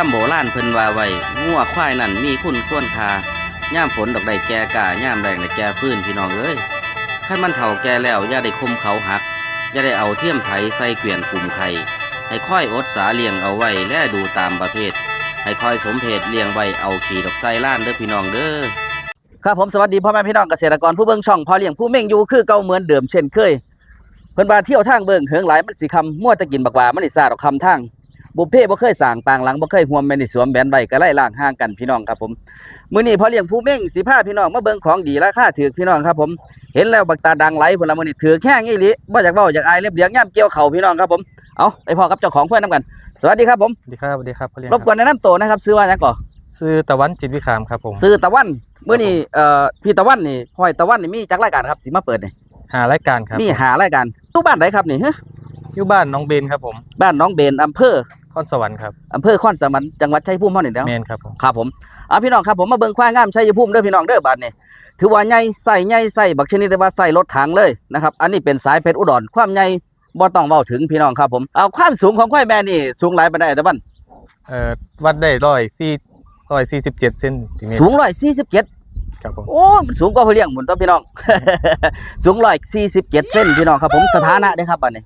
คำโบราณเพิ่นว่าไว้งัวควายนั่นมีคุณควรคาย่ามฝนดอกใดแก่กาย่ามแรงได้แก่ฟื้นพี่น้องเอ้ยคันมันเฒ่าแก่แล้วอย่าได้คมเขาหัก อย่าได้เอาเทียมไถใส่เกวียนกลุ่มไข่ให้ค่อยอดสาเลี้ยงเอาไว้และดูตามประเภท ให้ค่อยสมเพศเลี้ยงไว้เอาขี่ดอกไส้ล้านเด้อพี่น้องเด้อครับผมสวัสดีพ่อแม่พี่น้องเกษตรกรผู้เบิ่งช่องพอเลี้ยงผู้เม่งอยู่คือเก่าเหมือนเดิมเช่นเคยเพิ่นว่าเที่ยวทางเบิ่งเหิงหลายมันสิคำมั่วตะกินบักว่ามันสิซาดอกคำทาง บุพเพบ่เคยสร้างปางหลังบ่เคยห่วมแม่นสิสวมแบนใบก็ไล่ล่างห่างกันพี่น้องครับผมมื้อนี้พอเลี้ยงผู้เม่งสิพาพี่น้องมาเบิ่งของดีราคาถูกพี่น้องครับผมเห็นแล้วบักตาดังไหลพุ่นละมื้อนี้ถือแข้งอีหลีบ่อยากเว้าอยากอายเล็บเลียงย่ำเกี่ยวเข่าพี่น้องครับผมเอาไปพอกับเจ้าของเพื่อนนํกัน สวัสดีครับผมสวัสดีครับสวัสดีครับพ่อเลี้ยงรบกวนแนะนำตัวนะครับซื้อว่าหยังก่อซื้อตะวันจิตวิคามครับผมซื้อตะวันมื้อนี้เอ่อพี่ตะวันนี่ห้อยตะวันนี่มีจักรายการครับสิมาเปิดนี่หารายการครับมีหารายการตู้บ้านไหนครับนี่ฮะอยู่บ้านน้องเบนครับผม บ้านน้องเบนอำเภอ ข้อนสวรรค์ครับอำเภอข้อนสมันจังหวัดชัยภูมิเฮานี่แหล้วเมนครับผมครับผมอ่าพี่น้องครับผมมาเบิ่งควายงามชัยภูมิเด้อพี่น้องเด้อบ้านนี่ถือว่าใหญ่ใส่ใหญ่ใส่บักชนิดได้ว่าใส่รถถังเลยนะครับอันนี้เป็นสายเพชรอุดรความใหญ่บ่ต้องเว้าถึงพี่น้องครับผมเอาความสูงของควายแม่นี่สูงหลายปานใดตะวันเอ่อวัดได้ร้อยสี่ร้อยสี่สิบเจ็ดเซนติเมตรสูง147ครับผมโอ้มันสูงกว่าผู้เลี้ยงหมุนตัวพี่น้อง สูง147เซนพี่น้องครับผมสถานะเด้อครับบัดนี้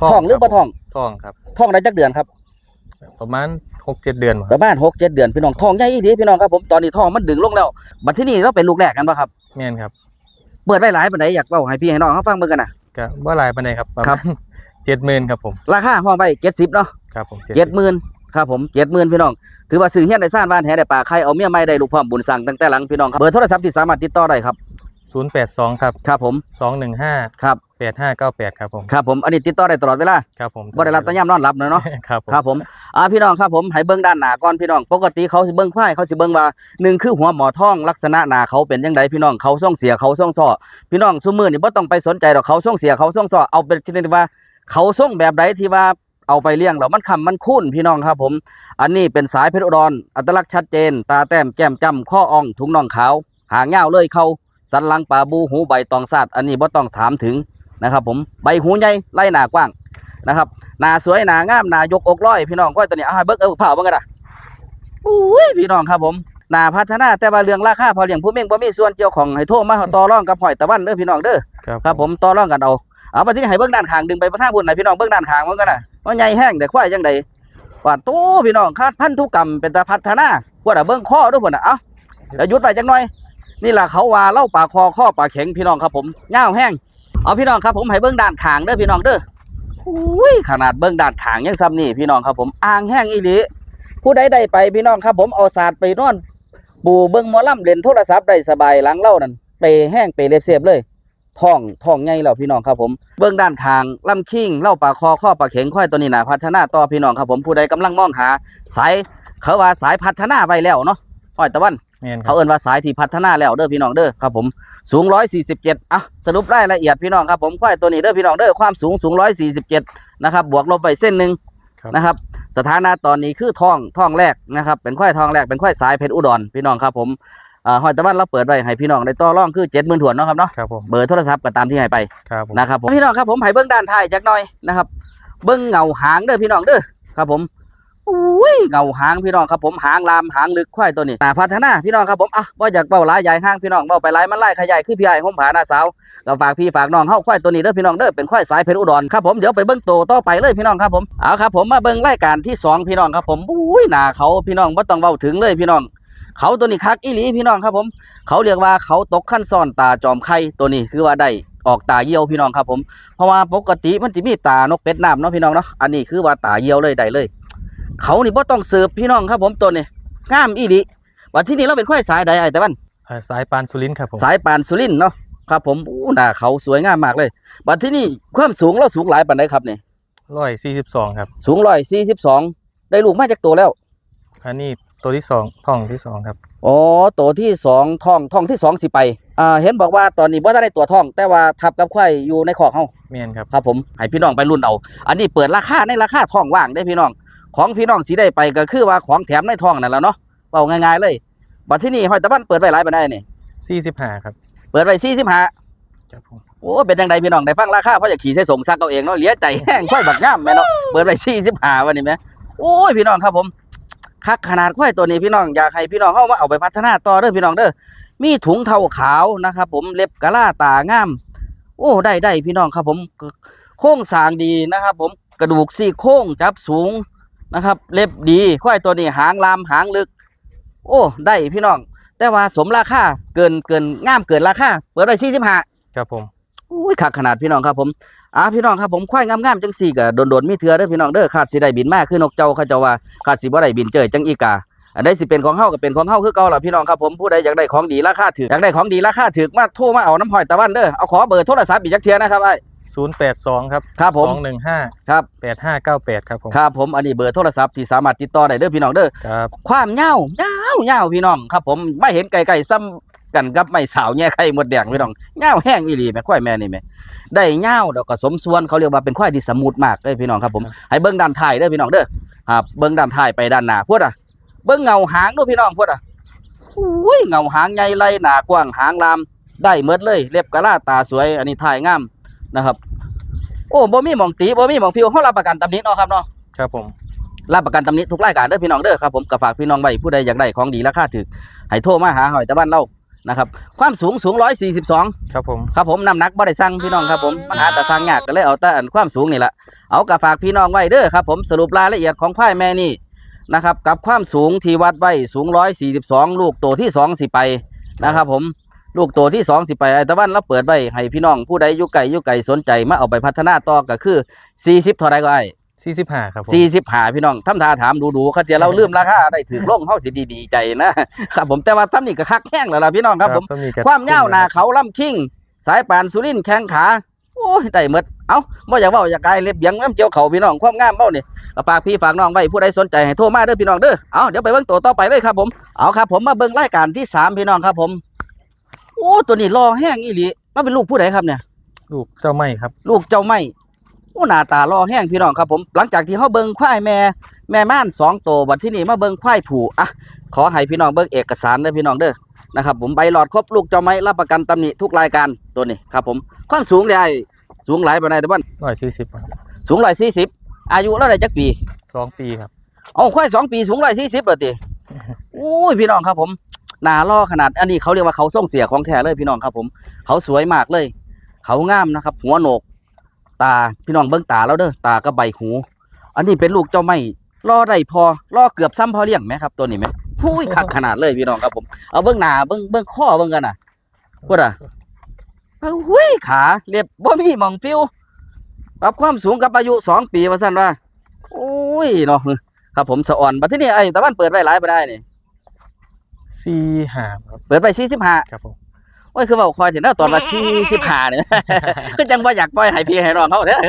ท้องหรือบ่ท้องท้องครับท้องได้จักเดือนครับ ประมาณหกเจ็ดเดือนปครับระมาณหกเจ็ดเดือนพี่น้องท้องใหญ่อีหลีพี่น้องครับผมตอนนี้ท้องมันดึงลงแล้วบัดที่นี่เราเป็นลูกแรกกันป่ะครับเมนครับเปิดไว้หลายปานใดอยากเว้าให้พี่ให้น้องเขาฟังเบิ่งกันนะ ก็ว่าหลายปานใดครับประครัมาบ ณเจ็ดหมื่นครับผมราคาห้องไว้70เนาะครับผม70,000ครับผม70,000พี่น้อง ถือว่าซื้อเฮียนได้ซ่านบ้านแหได้ป่าใครเอาเมียใหม่ได้ลูกพร้อมบุญสั่งตั้งแต่หลังพี่น้องครับเบอร์โทรศัพท์ที่สามารถติดต่อได้ครับศูนย์แปดสองครับครับผมสองหนึ่งห้าครับ แปดห้าเก้าแปดครับผมครับผมอันนี้ติดต่อได้ตลอดเวลาครับผมบ่ได้รับแตะย่ำนอนหลับเนอะเนาะครับผมครับผมอ่าพี่น้องครับผมให้เบิ่งด้านหน้าก่อนพี่น้องปกติเขาสิเบิ่งควายเขาสิเบิ่งว่าหนึ่งคือหัวหมอทองลักษณะหน้าเขาเป็นจังไดพี่น้องเขาส่งเสียเขาส่งซ้อพี่น้องซุมื้อนี่บ่ต้องไปสนใจดอกเขาส่งเสียเขาส่งซ้อเอาเป็นที่นี่ว่า เขาส่งแบบใดที่ว่าเอาไปเลี้ยงแล้วมันคำมันคุ้นพี่น้องครับผม อันนี้เป็นสายเพชรอุดรอัตลักษณ์ชัดเจน ตาแต้มแก้มจ้ำข้ออ่องถุงน่องขาว หางยาวเลยเขาสันหลังปลาบูหูใบตองซาดอันนี้บ่ต้องถามถึง นะครับผมใบหูใหญ่ไล่หน้ากว้างนะครับหน้าสวยหน้างามหน้ายกอกร้อย พี่น้องก้อยตัวนี้เอาให้เบิกเอาเผาเบิ่งกันนะอุ้ยพี่น้องครับผมหน้าพัฒนาแต่ว่าเรื่องราคาพอเลี้ยงผู้เม่งบ่มีส่วนเกี่ยวของให้โทรมาต่อรองกับหอยตะวันเด้อพี่น้องเด้อครับครับผมต่อรองกันเอาเอามาที่นี่ให้เบิ่งด้านข้างดึงไปประทางบุญหน่อยพี่น้องเบิ่งด้านข้างมันกันนะว่าใหญ่แห้งแต่ควายจังใดว่าตู้พี่น้องคาดพันธุกรรมเป็นตาพัฒนาว่าแต่ะเบิ่งข้อด้วยพุ่นน่ะเอ้าเดี๋ยวหยุดไปจังหน่อย นี่ล่ะเขาว่าเล่าปากคอข้อปากแข็งพี่น้องครับผมยาวแห้ง เอาพี่น้องครับผมให้เบิ่งด้านขางเด้อพี่น้องเด้ออุ้ยขนาดเบิ้องด่านขางยังซ้ำนี่พี่น้องครับผมอ่างแห้งอีหลีผู้ใดได้ไปพี่น้องครับผมเอาศาสตร์ไปนอนปูเบิ้องมอลำเล่นโทรศัพท์ได้สบายหลังเล่านั่นไปแห้งไปเล็บเสียบเลยท้องท้องใหญ่แล้วพี่น้องครับผมเบิ้องด้านทางลำคิงเล่าปากคอข้อปากเข็งค่อยตัวนี้นะพัฒนาต่อพี่น้องครับผมผู้ใดกำลังมองหา สายเขาว่าสายพัฒนาไปแล้วเนาะห้อยตะวัน เมนครัเขาบเอิ้นว่าสายที่พัฒนาแล้วเด้อพี่น้องเด้อครับผมสูง 147อะสรุปรายละเอียดพี่น้องครับผมควายตัวนี้เด้อพี่น้องเด้อความสูงสูง 147นะครับบวกลบไปเส้นหนึ่งครับนะครับสถานะตอนนี้คือทองทองแรกนะครับเป็นควายทองแรกเป็นควายสายเพชรอุดรพี่น้องครับผมอ่าหอยตะวันเราเปิดไว้ให้พี่น้องได้ต่อรองคือ70,000ถวนเนาะครับเนาะครับผมเบอร์โทรศัพท์ก็ตามที่ให้ไปครับผมนะครับผมพี่น้องครับผมให้เบิ้งด้านท้ายจักหน่อยนะครับ เบิ้งเงาหางเด้อพี่น้องเด้อครับผม อุ้ยเงาหางพี่น้องครับผมหางลามหางลึกควายตัวนี้น่าพัฒนาพี่น้องครับผมอะว่าอยากเบ้าหลายใหญ่ห้างพี่น้องเบ้าไปหลายมันไล่ขยายคือพี่ไอ้ห้มผาหน้าสาวก็ฝากพี่ฝากน้องเฮาควายตัวนี้เด้อพี่น้องเด้อเป็นควายสายเพชรอุดรครับผมเดี๋ยวไปเบิ้งโตต่อไปเลยพี่น้องครับผมเอาครับผมมาเบิ้งรายการที่สองพี่น้องครับผมอุ้ยหนาเขาพี่น้องบ่ต้องเว้าถึงเลยพี่น้องเขาตัวนี้คักอีหลีพี่น้องครับผม เขาเรียกว่าเขาตกขั้นซ่อนตาจอมไข่ตัวนี้คือว่าได้ออกตาเยี่ยวพี่น้องครับผมเพราะว่าปกติมันจะมีตานกเป็ดน้ำเนาะพี่น้องเนาะอันนี้คือว่าตาเยี่ยวเลยได้เลย เขานี่บ่ต้องเสิร์ฟพี่น้องครับผมตัวนี้งามอีหลีวันที่นี่เราเป็นควายสายใดไอ้แต่วันเอ่อสายปานสุรินทร์ครับผมสายปานสุรินทร์เนาะครับผมอู้หน้าเขาสวยงามมากเลยบัดที่นี่ความสูงเราสูงหลายปานใดครับนี่ร้อยสี่สิบสองครับ สูงร้อยสี่สิบสองได้ลูกมาจากตัวแล้วอันนี้ตัวที่สองท้องที่สองครับอ๋อตัวที่สองท้องท้องที่สองสิไปอ่าเห็นบอกว่าตอนนี้บ่ได้ตัวท้อง แต่ว่าทับกับควายอยู่ในคอกเฮาเมนครับครับผมให้พี่น้องไปรุ่นเอา อันนี้เปิดราคาในราคาท้องว่างได้พี่น้อง ของพี่น้องสีได้ไปก็คือว่าของแถมในท้องนั่นแหละเนาะเอาง่ายๆเลยบัดที่นี่หอยตะวันเปิดไว้หลายปานใดนี่สี่สิบห้าครับ เปิดไว้สี่สิบห้าครับผมโอ้เป็นจังไดพี่น้องได้ฟังราคาเพราะอยากขี่ใส่ส่งซักเอาเองเนาะเหลียใจแห้งค่อยบักง่ามแม่เนาะเปิดไว้สี่สิบห้าวันนี้แม่โอ้ยพี่น้องครับผมคักขนาดควายตัวนี้พี่น้องอยากให้พี่น้องเฮามาเอาไปพัฒนาต่อเด้อพี่น้องเด้อมีถุงเทาขาวนะครับ ผมเล็บกะลาตางาม โอ้ได้ได้พี่น้องครับผมโค้งสร้างดีนะครับ ผมกระดูกซี่โครงจับสูง นะครับ เล็บดีควายตัวนี้หางลามหางลึก โอ้ ได้พี่น้อง แต่ว่าสมราคาเกินเกินงามเกินราคาเปิดได้สี่สิบห้าครับผมอุ้ยคักขนาดพี่น้องครับผมอ่าพี่น้องครับผมควายงามๆจังสี่ก็โดนๆมีเถื่อเด้อพี่น้องเด้อขาดสิได้บินมากคือนกเจ้าเขาเจ้าว่าขาดสิบ่ได้บินเจอจังอีกาอันใดสิเป็นของเฮาก็เป็นของเฮาคือเก่าล่ะพี่น้องครับผมผู้ใดอยากได้ของดีราคาถูกอยากได้ของดีราคาถูกมาโทรมาเอาน้ำหอยตะวันเด้อเอาขอเบอร์โทรศัพท์อีกจักเทื่อนะครับไอ้ ศูนย์แปดสองครับครับผมสองหนึ่งห้าครับแปดห้าเก้าแปดครับผมครับผมอันนี้เบอร์โทรศัพท์ที่สามารถติดต่อได้เด้อพี่น้องเด้อครับความยาวยาวยาวพี่น้องครับ ผมไม่เห็นไก่ๆซ้ำกันกับไม่สาวแง่ไข่หมดแดงพี่น้องยาวแห้งอีหลีแม่ควายแม่นี่แม่ได้ยาวแล้วก็สมส่วนเขาเรียกว่าเป็นควายที่สมูทมากเลยพี่น้องครับผมให้เบิ้งด้านท้ายเด้อพี่น้องเด้อครับเบิ้งด้านท้ายไปด้านหน้าพวดอะเบิ้งเงาหางดูพี่น้องพวดอะอุ้ยเงาหางใหญ่ไหลหนากว้างหางลามได้เมดเลย เล็บกะลาตาสวย อันนี้ถ่ายงาม นะครับ โอ้บ่มีหมองตีบ่มีหมองฟิวเฮารับประกันตำหนิเนาะครับเนาะครับผมรับประกันตำหนิทุกรายการเด้อพี่น้องเด้อครับผมก็ฝากพี่น้องไว้ผู้ใดอยากได้ของดีราคาถูกให้โทรมาหาหอยตะบ้านเรานะครับ ความสูงสูง142 ครับผมครับผมน้ำหนักบ่ได้สั่งพี่น้องครับผมมันหาแต่สั่งยากก็เลยเอาแต่อันความสูงนี่แหละเอาก็ฝากพี่น้องไว้เด้อครับผมสรุปรายละเอียดของควายแม่นี่นะครับกับความสูงที่วัดไว้สูง 142 ลูกโตที่2สิไปนะครับผม ลูกโตที่2สิไปไอ้ตะวันเราเปิดไว้ให้พี่น้องผู้ใดอยู่ไกลอยู่ไกลสนใจมาเอาไปพัฒนาต่อก็คือ 40เท่าใดก็ไอ้สี่สิบห้าครับผมสี่สิบหาพี่น้องทำทาถามดูดูเขาเจเราลืมราคาได้ถึงลงเฮาสิดีดีใจนะครับผมแต่ว่าซ้ำนี่ก็คักแห้งแล้วล่ะพี่น้องครับผมก็กับความยาวหนาเขาลำคิงสายปานสุรินทร์แข้งขาโอ้ยได้หมดเอ้าบ่อยากเว้าอยากกายเล็บเบียงน้ำเจียวเขาพี่น้องความงามเบ้านี่ก็ฝากพี่ฝากน้องไว้ผู้ใดสนใจให้โทรมาเด้อพี่น้องเด้อเอาเดี๋ยวไปเบิ่งตัวต่อไปเลยครับผมเอาครับผมมาเบิ่งรายการที่สามพี่น้องครับผม โอ้ตัวนี้รอแห้งอีหลีมาเป็นลูกผู้ใดครับเนี่ย ลูกเจ้าไม่ครับ ลูกเจ้าไม่โอ้หน้าตารอแห้งพี่น้องครับผมหลังจากที่เขาเบิ่งควายแม่แม่ม่านสองตัวบัดที่นี่มาเบิ่งควายผูอะขอให้พี่น้องเบิ่งเอกสารเด้อพี่น้องเด้อนะครับผมใบหลอดครบลูกเจ้าไม้รับประกันตำหนิทุกรายการตัวนี้ครับผมความสูงได้สูงหลายปานใดแต่ว่าร้อยสี่สิบสูงร้อยสี่สิบอายุเราได้จักปีสองปีครับเอาควายสองปีสูงร้อยสี่สิบเลยติโอ้ยพี่น้องครับผมห น้ารอขนาดอันนี้เขาเรียกว่าเขาส่งเสียของแท้เลยพี่น้องครับ ผม เขาสวยมากเลย เขางามนะครับ หัวโหนก ตาพี่น้องเบิ้งตาแล้วเด้อตากับใบหู อันนี้เป็นลูกเจ้าไม่ล่อได้พอล่อเกือบซ้ำพอเลี้ยงไหมครับตัวนี้ไหมหุ้ยคักขนาดเลยพี่น้องครับผมเอาเบิ้งหน้าเบิ้งเบิ้งข้อเบิ้งกันน่ะพูดอะอาหุ้ยขาเรียบบ่มีมองฟิวปรับความสูงกับอายุสองปีว่าสั้นว่าโอ้ยเนาะครับผมสะอ่อนบัดที่นี่ไอ้ตะวันเปิดไว้หลายไปได้นี่ สี่ห้าครับเปิดไปสี่สิบห้าครับผมโอ้ยคือเว่าคอยเห็นแล้วตอนว่าสี่สิบห้าเนี่ยก็จังว่าอยากปล่อยให้พี่ให้น้องเขาเด้อ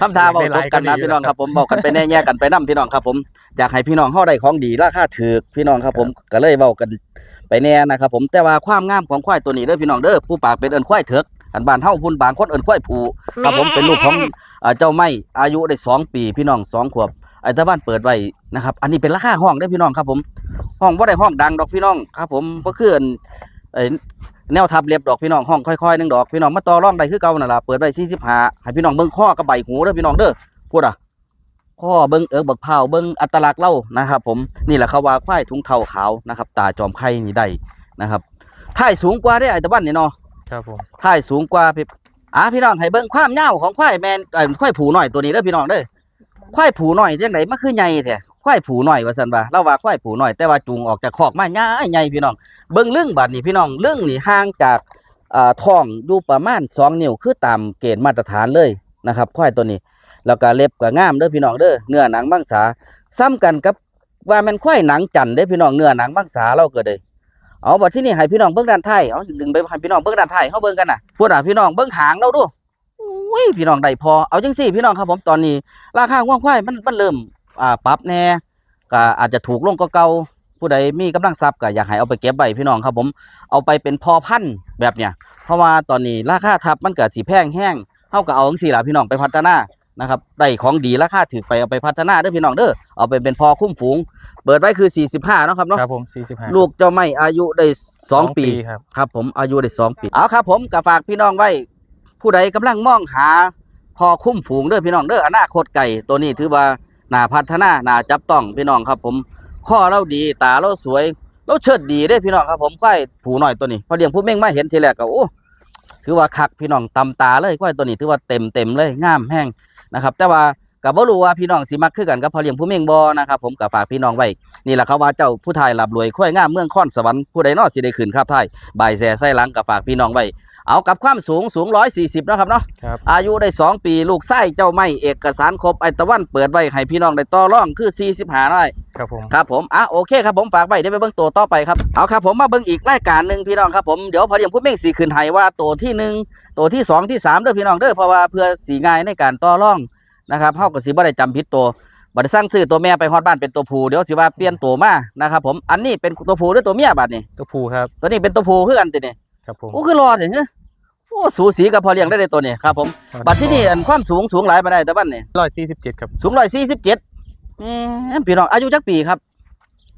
ทำทาเบาตกกันนะพี่น้องครับผมบอกกันไปแน่แย่กันไปนํพี่น้องครับผมอยากให้พี่น้องเฮาได้ของดีราคาถูกพี่น้องครับผมก็เลยเว้ากันไปแน่นะครับผมแต่ว่าความงามของควายตัวนี้เด้อพี่น้องเด้อผู้ปากเป็นเอิ้นควายเถิกอันบ้านเฮาพุ่นบางคนเอิ้นควายผูครับผมเป็นลูกของอ่าเจ้าไม้อายุได้สองปีพี่น้องสองขวบ ไอ้ตาบ้านเปิดไว้นะครับ อันนี้เป็นราคาห้องเด้อพี่น้องครับ ผมห้องบ่ได้ห้องดังดอกพี่น้องครับ ผมบ่คืออันไอ้แนวทับเรียบดอกพี่น้องห้องค่อยๆหนึงดอกพี่น้องมาต่อรองได้คือเก่านั่นล่ะเปิดไว้45ให้พี่น้องเบิ่งข้อกับใบหูเด้อพี่น้องเด้อพูดอะข้อเบิ่งเอิกบักเผาวเบิ่งอัตลักษณ์เล่านะครับ ผมนี่แหละเขาว่าควายถุงเทาขาวนะครับ ตาจอมไข่นี่ได้นะครับท้ายสูงกว่าได้อไอ้ตะวันนี่เนาะครับผมท้ายสูงกว่าพี่อะพี่น้องให้เบิ่งความยาวของควายแมนเอ่อควายผูหน่อยตัวนี้เด้อพี่น้องเด้อ ควายผูหน่อยจังไดมันคือใหญ่แท้ควายผูหน่อยว่าซั่นว่าเราว่าควายผูหน่อยแต่ว่าจูงออกจากคอกมาใหญ่ใหญ่พี่น้องเบิ่งเรื่องบัดนี้พี่น้องเรื่องนี่ห่างจากอท้องอยู่ประมาณ2นิ้วคือตามเกณฑ์มาตรฐานเลยนะครับควายตัวนี้ แล้วก็เล็บก็งามเด้อพี่น้องเด้อเนื้อหนังมังสาซ้ำกันกับว่ามันควายหนังจันเด้อพี่น้องเนื้อหนังมังสาเราก็ได้เอาบัดที่นี่ให้พี่น้องเบิ่งด้านไทยเอาดึงไปให้พี่น้องเบิ่งด้านไทยเฮาเบิ่งกันน่ะพูดอะพี่น้องเบิ่งหางเราดู ยพี่น้องได้พอเอาจังซี่พี่น้องครับผมตอนนี้ ราคาง่วงควายมันมันเริ่มอ่าปรับแน่ก็อาจจะถูกลงกว่าเก่าผู้ใดมีกำลังทรัพย์ก็อยากให้เอาไปเก็บไว้พี่น้องครับผมเอาไปเป็นพอพันธุ์แบบเนี้ยเพราะว่าตอนนี้ราคาทับมันก็สิแพงแห้งเฮาก็เอาจังซี่ล่ะพี่น้องไปพัฒนานะครับได้ของดีราคาถูกไปเอาไปพัฒนาเด้อพี่น้องเด้อเอาไปเป็นพอคุ้มฝูง เปิดไว้คือ 45เนาะครับเนาะครับผมสี่สิบห้าลูกเจ้าไม่อายุได้สองปีครับครับผมอายุได้สองปีเอาครับผมก็ฝากพี่น้องไว้ ผู้ใดกำลังมองหาพอคุ้มฝูงเด้อพี่น้องเด้ออนาคตไก่ตัวนี้ถือว่าน่าพัฒนาหน่าจับต้องพี่น้องครับ ผมข้อเราดีตาเราสวยเราเชิดดีเด้พี่น้องครับผมควายผูหน่อยตัวนี้พอเลี้ยงผู้เม่งไมาเห็นทีแรกก็โอ้ถือว่าคักพี่น้องตำตาเลยควายตัวนี้ถือว่าเต็มเต็มเลยงามแห้งนะครับ แต่ว่าก็บ่รู้ว่าพี่น้องสิมักคือกันกับพอเลี้ยงผู้เม่งบ่นะครับผมก็ฝากพี่น้องไว้นี่แหละครับว่าเจ้าผู้ไทยรับรวยควายงามเมืองคอนสวรรค์ผู้ใดนาะสิได้ขึ้นครับไทยบายแซ่ไส้หลังก็ฝากพี่น้องไว้ เอากับความสูงสูง140นะครับเนาะครับอายุได้2ปีลูกไส้เจ้าไม่เอกสารครบไอตะวันเปิดไว้ให้พี่น้องได้ต่อรองคือ45ได้ครับผมครับผมอะโอเคครับผมฝากไว้เดี๋ยวไปเบิ่งตัวต่อไปครับเอาครับผมมาเบิ่งอีกรายการหนึ่งพี่น้องครับผมเดี๋ยวพอเดียมพูดเม่งสีขึ้นให้ว่าตัวที่หนึ่งตัวที่สองที่สามเด้อพี่น้องเด้อเพราะว่าเพื่อสีง่ายในการต่อรองนะครับเฮาก็สิบ่ได้จำผิดตัวบ่ได้สร้างซื้อตัวแม่ไปฮอดบ้านเป็นตัวผู้เดี๋ยวสิว่าเปลี่ยนตัวมานะครับผมอันนี้เป็นตัวผู้หรือตัวเมียบัดนี้ตัวผู้ครับตัวนี้เป็นตัวผู้คือกันตินี่ ครับผมโอ้คือรอสิเฮ้ยโอ้สูสีกับพอเลี้ยงได้เลยตัวนี้ครับผมบัดที่นี่อันความสูงสูงหลายปานใดแต่บ้านนี่ร้อยสี่สิบเจ็ดครับสูงร้อยสี่สิบเจ็ดพี่น้องอายุจักปีครับ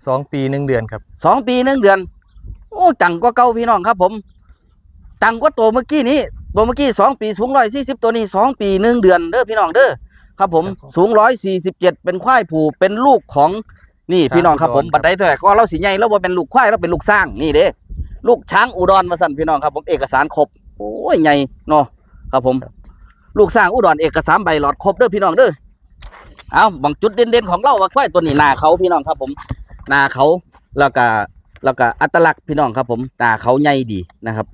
สองปีหนึ่งเดือนครับสองปีหนึ่งเดือน โอ้จังกว่าเก่าพี่น้องครับ ผมจังกว่าตัวเมื่อกี้นี้ตัวเมื่อกี้สองปีสูงร้อยสี่สิบตัวนี้สองปีหนึ่งเดือนเด้อพี่น้องเด้อครับผมครับผมสูงร้อยสี่สิบเจ็ดเป็นควายผูเป็นลูกของนี่พี่น้องครับผมช้างอุดรครับบัดใดเถอะก็เราสีใหญ่แล้วว่าเป็นลูกควายแล้วเป็นลูกสร้างนี่เด้ ลูกช้างอุดรมาสั่นพี่น้องครับผมเอกสารครบโอ้ยใหญ่เนาะครับผม ลูกสร้างอุดรเอกสารใบหลอดครบเด้อพี่น้องเด้อเอาบางจุดเด่นๆของเราว่าควายตัวนี้หน้าเขาพี่น้องครับผมหน้าเขาแล้วก็แล้วก็อัตลักษณ์พี่น้องครับผมหน้าเขาใหญ่ดีนะครับ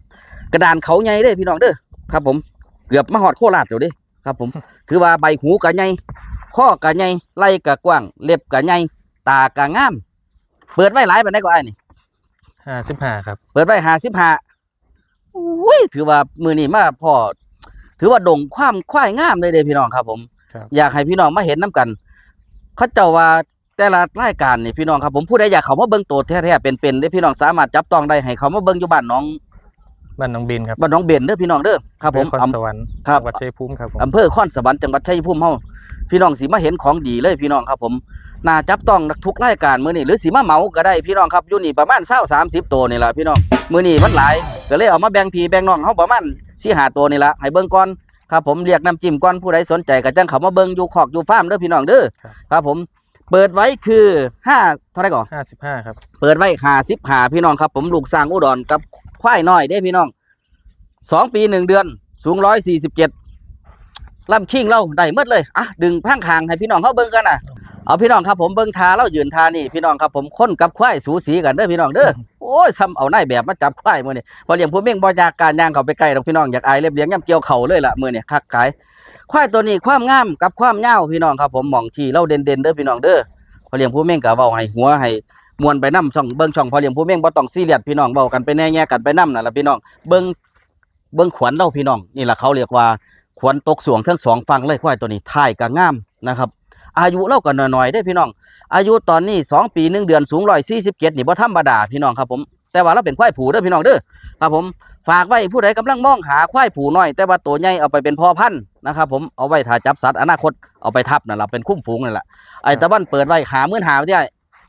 กระดานเขาใหญ่เด้อพี่น้องเด้อครับ ผมเกือบมาหอดโคราชอยู่เด้ครับผมถือว่าใบหูกะใหญ่ข้อกะใหญ่ไหล่กะกว้างเล็บกะใหญ่ตากะงาม เปิดไว้หลายปานใดก็ไอ้ายนี่ ห้าสิบห้าครับ เปิดไว้ห้าสิบห้าอุ้ยถือว่ามือนี้มาพ่อถือว่าดงความควายงามเลยเด้พี่น้องครับผม ครับ อยากให้พี่น้องมาเห็นน้กัน เขาเจ้าว่าแต่ละรายการนี่พี่น้องครับผมผู้ใดอยากเขามาเบิ่งตัวแท้ๆเป็นๆได้พี่น้องสามารถจับต้องได้ให้เขามาเบิ่งอยู่บ้านน้องบ้านน้องบินครับบ้านน้องเบนเด้อพี่น้องเด้อครับผม นครอำสวรรค์ครับ จังหวัดชัยภูมิครับผม อำเภอข้อนสวรรค์จังหวัดชัยภูมิเฮาพี่น้องสิมาเห็นของดีเลยพี่น้องครับผม น่าจับต้องทุกรายการมื้อนี้หรือสิมาเหมาก็ได้พี่น้องครับอยู่นี่ประมาณ20 30ตัวนี่ล่ะพี่น้องมื้อนี้มันหลายก็เลยเอามาแบ่งพี่แบ่งน้องเฮาประมาณ4 5ตัวนี่ล่ะให้เบิ่งก่อนครับผมเรียกน้ำจิ้มก่อนผู้ใดสนใจก็จังเข้ามาเบิ่งอยู่คอกอยู่ฟาร์มเด้อพี่น้องเด้อครับผมเปิดไว้คือ5เท่าไหร่ก่อนห้าสิบห้าครับเปิดไว้หาสิบหาพี่น้องครับ ผมลูกสร้างอุดรกับควายน้อยเด้พี่น้องสองปีหนึ่งเดือน สูงร้อยสี่สิบเจ็ดลำคิงเราได้หมดเลยอะดึงพังคางให้พี่น้องเขาเบิ่งกันนะ เอาพี่น้องครับผมเบิ่งทาเรายืนทานี่พี่น้องครับผมคนกับควายสูสีกันเด้อพี่น้องเด้อโอ้ยซ้ำเอานายแบบมาจับควายมื้อนี้พอเลี้ยงผู้เม่งบ่อยากการย่างเขาไปไกลดอกพี่น้องอยากอายเล็บเลี้ยงย่ำเกี่ยวเข่าเลยล่ะมื้อนี้คักขายควายตัวนี้ความงามกับความยาวพี่น้องครับผมหมองที่เราเด่นๆเด้อพี่น้องเด้อพอเลี้ยงผู้เม่งก็เว้าให้หัวให้มวนไปนํช่องเบิ่งช่องพอเลี้ยงผู้เม่งบ่ต้องซีเรียสพี่น้องเว้ากันไปแน่แง่กันไปนํนั่นล่ะพี่น้องเบิ่งเบิ่งขวัญเราพี่น้องนี่ล่ะเขาเรียกว่าขวัญตกสวงทั้งสองฝั่งเลยควายตัวนี้ท้ายก็งามนะครับ อายุเราก็น้อยๆได้พี่น้อง อายุตอนนี้สองปีหนึ่งเดือนสูง147นี่บ่ธรรมดาพี่น้องครับผมแต่ว่าเราเป็นควายผูเด้อพี่น้องเด้อครับผมฝากไว้ผู้ใดกำลังมองหาควายผูน้อย แต่ว่าตัวใหญ่เอาไปเป็นพ่อพันธุ์นะครับผมเอาไว้ถ้าจับสัตว์อนาคตเอาไปทับนั่นล่ะเป็นคุ้มฝูงนั่นแหละไอ้ตะวันเปิดไว้หามื้อหาไว้ได้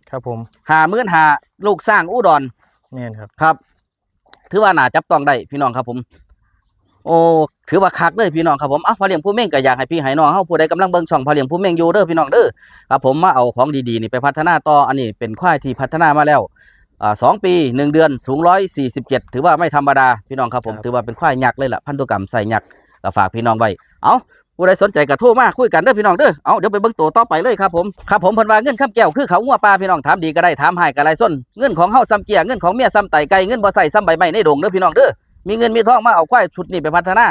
ครับผมหามื่นหาลูกสร้างอุดรแม่นครับครับ ถือว่าน่าจับต้องได้พี่น้องครับผม โอ้ถือว่าคักเลยพี่น้องครับผมอะพอเลี้ยงผู้เม่งก็อยากให้พี่ให้น้องเฮาผู้ใดกำลังเบิ่งช่องพอเลี้ยงผู้เม่งอยู่เด้อพี่น้องเด้อครับผมมาเอาของดีๆนี่ไปพัฒนาต่ออันนี้เป็นควายที่พัฒนามาแล้วอ่าสองปีหนึ่งเดือนสูงร้อยสี่สิบเจ็ดถือว่าไม่ธรรมดาพี่น้องครับผมครับ ถือว่าเป็นควายยักษ์เลยล่ะพันธุกรรมใส่ยักษ์ก็ฝากพี่น้องไว้เอาผู้ใดสนใจก็โทรมาคุยกันเด้อพี่น้องเด้อเอาเดี๋ยวไปเบิ่งตัวต่อไปเลยครับผมครับผมเพิ่นว่าเงินข้ามแก้วคือเขางัวปลาพี่น้องถามดีก็ได้ถามให้ก็ไรส้นเงินของเฮาซ้ำเกียเงินของเมียซ้ำไตไก่เงินบ่ใส่ซ้ำใบไม้ในดงเด้อพี่น้องเด้อ มีเงินมีทองมาเอาควายชุดนี้ไปพัฒนา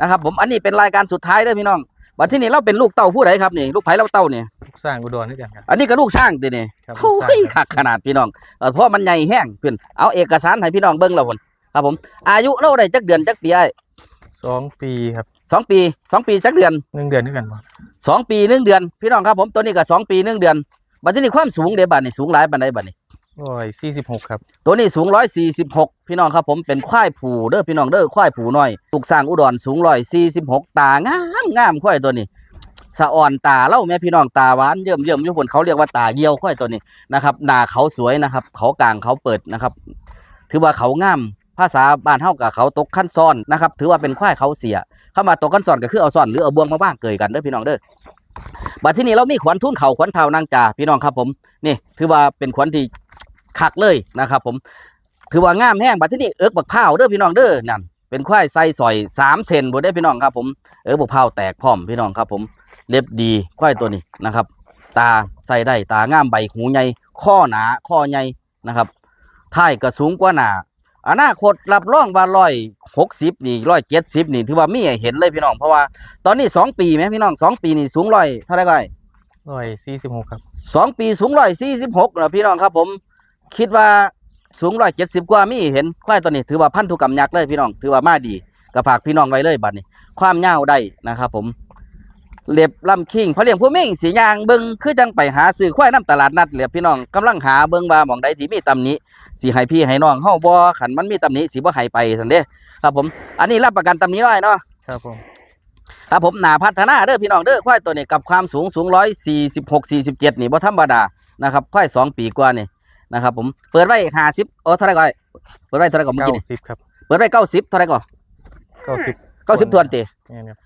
นะครับ ผมอันนี้เป็นรายการสุดท้ายเด้อพี่น้องบัดที่นี่เราเป็นลูกเต้าผู้ใดครับนี่ลูกไผเราเต้านี่ลูกสร้างอุดรด้วยกันครับ อันนี้ก็ลูกช่างตินี่ครับลูโอ้กสร้างยครับคักขนาดพี่น้องเออเพราะมันใหญ่แห้งเพิ่นเอาเอกสารให้พี่น้องเบิ่งแล้วพุ่นครับผม อายุเราได้จักเดือนจักปีไอ้สองปีครับสองปีสองปีจักเดือนหนึ่งเดือนด้วยกันบ่สองปีหนึ่งเดือน พี่น้องครับผมตัวนี้ก็สองปีหนึ่งเดือนบัดที่นี่ความสูงเด้บัดนี่สูงหลายปานใดบัดนี้ ร้อยสี่สิบหกครับ ตัวนี้สูงร้อยสี่สิบหกพี่น้องครับผมเป็นควายผูเด้อพี่น้องเด้อควายผูหน้อยลูกสร้างอุดรสูงร้อยสี่สิบหกตางามงามควายตัวนี้สะอ่อนตาเล่าแม่พี่น้องตาหวานเยิ่มเยิ่มยู่บนเขาเรียกว่าตาเยี่ยวควายตัวนี้นะครับหน้าเขาสวยนะครับ เขากลางเขาเปิดนะครับ ถือว่าเขางามภาษาบ้านเฮากับเขาตกขั้นซ้อนนะครับ ถือว่าเป็นควายเขาเสีย เข้ามาตกขั้นซ้อนก็คือเอาซ้อนหรือเอาบ่วงมาว่างเกยกันเด้อพี่น้องเด้อบัดที่นี้เรามีขวัญทุ่นเขาขวัญเทานางจ่าพี่น้องครับผมนี่ถือว่าเป็นขวัญที่ คักเลยนะครับ ผมถือว่างามแห้งบัดที่นี้เอิกบักเผาวเด้อพี่น้องเด้อนั่นเป็นควายไซสอยสามเซนบ่ได้อพี่น้องครับ ผมเอิกบักเผาวแตกพร้อมพี่น้องครับ ผมเล็บดีควายตัวนี้นะครับ ตาใส่ได้ตางามใบหูใหญ่ข้อหนาข้อใหญ่นะครับท้ายก็สูงกว่าหนาอนาคตรับรองว่าร้อยหกสิบนี่ร้อยเจ็ดสิบนี่ถือว่ามีให้เห็นเลยพี่น้องเพราะว่าตอนนี้สองปีไหมพี่น้องสองปีนี่สูงร้อยเท่าไหรก็ได้ร้อยสี่สิบหกครับสองปีสูงร้อยสี่สิบหกนะพี่น้องครับผม คิดว่าสูงร้อยเจ็ดสิบกว่ามีเห็นควายตัวนี้ถือว่าพันธุกรรมยักษ์เลยพี่น้อง ถือว่ามาดีก็ฝากพี่น้องไว้เลยบัดนี้ ความยาวได้นะครับ ผมเล็บลำคิงพระเลี้ยงผู้มิ่งสียางเบิงคือจังไปหาซื้อควายน้ำตลาดนัดเหลียพี่น้องกำลังหาเบิงว่าหมองใดที่มีตำหนิสีให้พี่ให้น้องเฮาบ่ขันมันมีตำหนิสีบ่ให้ไปซั่นเด้ครับผม อันนี้รับประกันตำหนิได้เนาะครับผมครับผมหนาพัฒนาเด้อพี่น้องเด้อควายตัวนี้กับความสูงสูงร้อยสี่สิบหกสี่สิบเจ็ดนี่บ่ธรรมดานะครับควายสองปีกว่านี่ นะครับผมเปิดไว้ห้าสิบโอ้เท่าไหรก่อนเปิดไว้เท่าไหรก่อนเมื่อเก้ากี้นี่สิบครับเปิดไว้เก้าสิบเท่าไหรก่อนเก้าสิบเก้าสิบทวนตีเนี่ยครับ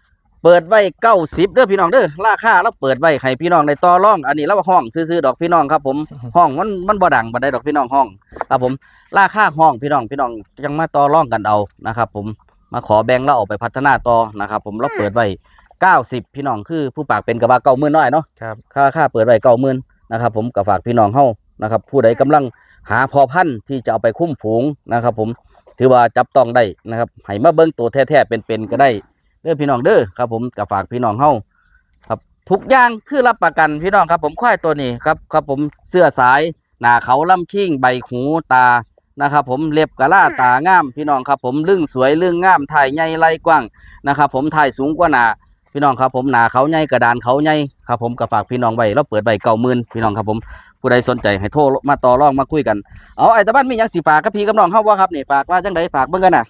เปิดไว้เก้าสิบเด้อพี่น้องเด้อราคาเราเปิดไว้ให้พี่น้องในต่อรอง อันนี้เราห้องซื้อๆดอกพี่น้องครับผมห้องมันมันบ่ดังบันไดดอกพี่น้องห้องครับผมราคาห้องพี่น้องพี่น้องยังมาต่อรองกันเอานะครับผมมาขอแบ่งเราออกไปพัฒนาต่อนะครับผมเราเปิดไว้เก้าสิบพี่น้องคือผู้ปากเป็นกระบะเก้าหมื่นน้อยเนาะครับค่าราคาเปิดไว้เก้าหมื่นนะครับผมก็ฝากพี่น้องเฮา นะครับ ผู้ใดกำลังหาพอพันธุ์ที่จะเอาไปคุ้มฝูงนะครับ ผมถือว่าจับต้องได้นะครับให้มาเบิ้งตัวแท้ๆเป็นๆก็ได้เด้อพี่น้องเด้อครับผมก็ฝากพี่น้องเฮาครับทุกอย่างคือรับประกันพี่น้องครับ ผมควายตัวนี้ครับครับผมเสื้อสายหนาเขาลำคิงใบหูตานะครับ ผมเล็บกะล่าตางาม พี่น้องครับ ผมลึ่งสวยลึ่งงามถ่ายใหญ่ไหลกว้างนะครับผมถ่ายสูงกว่าหนาพี่น้องครับผมหนาเขาใหญ่กระดานเขาใหญ่ครับผมก็ฝากพี่น้องไว้เราเปิดใบเก่ามื่นพี่น้องครับผม ผู้ใดสนใจให้โทรมาต่อรองมาคุยกันเอาไอ้ตะบ้านมีหยังสิฝากกับพี่กับน้องเฮาบ่ครับนี่ฝากว่าจังไดฝากเบิ่งกันน่ะ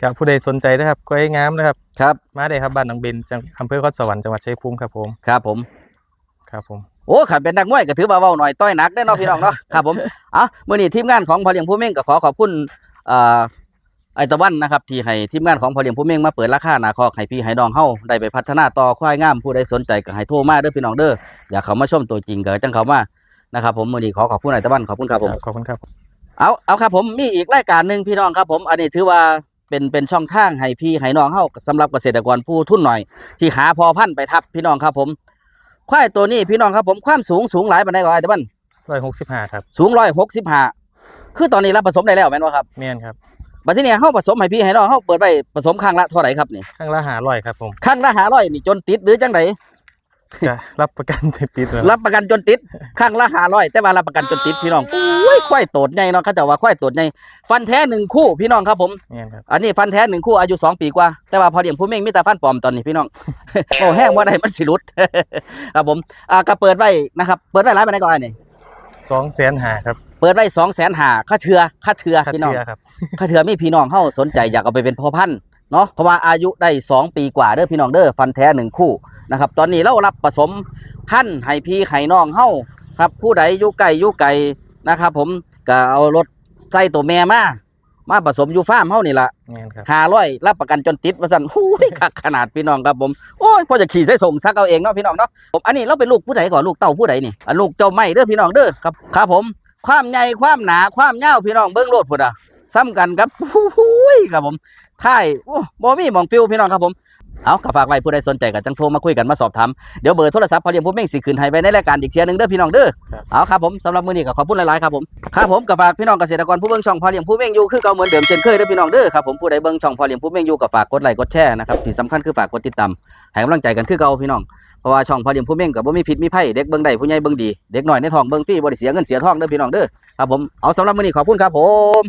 ครับผู้ใดสนใจนะครับกล้วยงามนะครับ ครับมาได้ครับบ้านหนองเบนจังอำเภอคอนสวรรค์จังหวัดชัยภูมิครับผม ครับผม ครับผม โอ้ขันเป็นนักมวยก็ถือว่าเว้าหน่อยต้อยหนักได้อเนาะพี่น้องเนาะ ครับผม เอามื้อนี้ทีมงานของพอเลี้ยงผู้เม่งก็ขอขอบคุณเอ่อ ไอ้ตะวันนะครับที่ให้ทีมงานของพอเลี้ยงผู้เม่งมาเปิดราคาหนาคอกให้พี่ให้น้องเฮาได้ไปพัฒนาต่อควายงามผู้ใดสนใจก็ให้โทรมาเด้อพี่น้องเด้ออยากเข้ามาชมตัวจริงก็จังเข้ามานะครับผมมื้อนี้ขอขอบคุณไอ้ตะวันขอบคุณครับผมขอบคุณครับเอาเอาครับผมมีอีกรายการหนึ่งพี่น้องครับผมอันนี้ถือว่าเป็นเป็นช่องทางให้พี่ให้น้องเฮาสำหรับเกษตรกรผู้ทุนหน่อย ที่หาพอพันธุ์ไปทับพี่น้องครับผม ควายตัวนี้พี่น้องครับผมความสูงสูงหลายปานใดก็ไอ้แต่มันร้อยหกสิบห้าครับ สูงร้อยหกสิบห้าคือตอนนี้รับผสมได้แล้วแม่นบ่ครับเมียนครับ บัดทีนี้เฮาผสมให้พี่ให้น้องเฮาเปิดไปผสมครั้งละเท่าไหร่ครับนี่ข้างละหาร้อยครับผมครั้งละห้าร้อยนี่จนติดหรือจังไดจะรับประกันติดๆเลยรับประกันจนติดครั้งละห้าร้อยแต่ว่ารับประกันจนติดพี่น้องอุ้ยควายโตดใหญ่เนาะเขาเจะว่าควายโตดใหญ่ฟันแท้หนึ่งคู่พี่น้องครับผมเมียนครับอันนี้ฟันแท้หนึ่งคู่อายุสองปีกว่า แต่ว่าพอเลี้ยงผู้เม่งมีแต่ฟันปลอมตอนนี้พี่น้องโอ้แห้งว่าได้มันสิรุดครับผมอ่าก็เปิดไว้นะครับ เปิดไว้ร้านไปไหนก่อนนี่สองแสนหาครับ เปิดไว้สองแสนหาค่าเชือค่าเชือค่าพี่น้องเชื่อครับค่าเชือมีพี่น้องเข้าสนใจอยากเอาไปเป็นพ่อพันธุ์เนาะเพราะว่าอายุได้สองปีกว่าเด้อพี่น้องเด้อฟันแท้หนึ่งคู่นะครับตอนนี้เรารับผสมพันธุ์ให้พี่ให้น้องเฮาครับผู้ใดอยู่ไกลอยู่ไกลนะครับผมก็เอารถใส่ตัวแม่มามาผสมอยู่ฟาร์มเฮานี่ละเมียนครับห้าร้อยรับประกันจนติดว่าสั่นหูยคักขนาดพี่น้องครับผมโอ้ยพอจะขี่ใส่ส่งซักเอาเองเนาะพี่น้องเนาะผมอันนี้เราเป็นลูกผู้ใดก่อนลูกเต้าผู้ใดนี่อันลูกเจ้าไม่เด้อพี่น้องเด้อครับครับผม ความใหญ่ความหนาความยาวพี่น้องเบิ้งโลดพุ่นอะซ้ำกันครับหูยครับผมท้ายโอ้บ่มีหมองฟิวพี่น้องครับผมเอาก็ฝากไว้ผู้ใดสนใจก็จังโทรมาคุยกันมาสอบถามเดี๋ยวเบอร์โทรศัพท์พอเรียนผู้เม่งสิคืนให้ไว้ในรายการอีกเทียหนึงเด้อพี่น้องเด้อเอาครับผมสำหรับมื้อนี้ก็ขอบคุณหลายๆครับผมครับผมก็ฝากพี่น้องเกษตรกรผู้เบิ่งช่องพอเลี้ยงผู้เม่งอยู่คือเก่าเหมือนเดิมเช่นเคยเด้อพี่น้องเด้อครับผมผู้ใดเบิ่งช่องพอเลี้ยงผู้เม่งอยู่ก็ฝากกดไลค์กดแชร์นะครับที่สำคัญคือฝากกดติดตามให้กำลังใจกันคือเก่าพี่น้อง เพราะว่าช่องพอเลี้ยงผู้เม่งกับ่มีผิดมีไผเด็กเบิ้งได้ผู้ใหญ่เบิ้งดีเด็กหน่อยในท้องเบิ้งฟรีบ่ได้เสียเงินเสียทองเด้อพี่น้องเด้อครับผมเอาสำหรับมื้อนี้ขอบคุณครับผม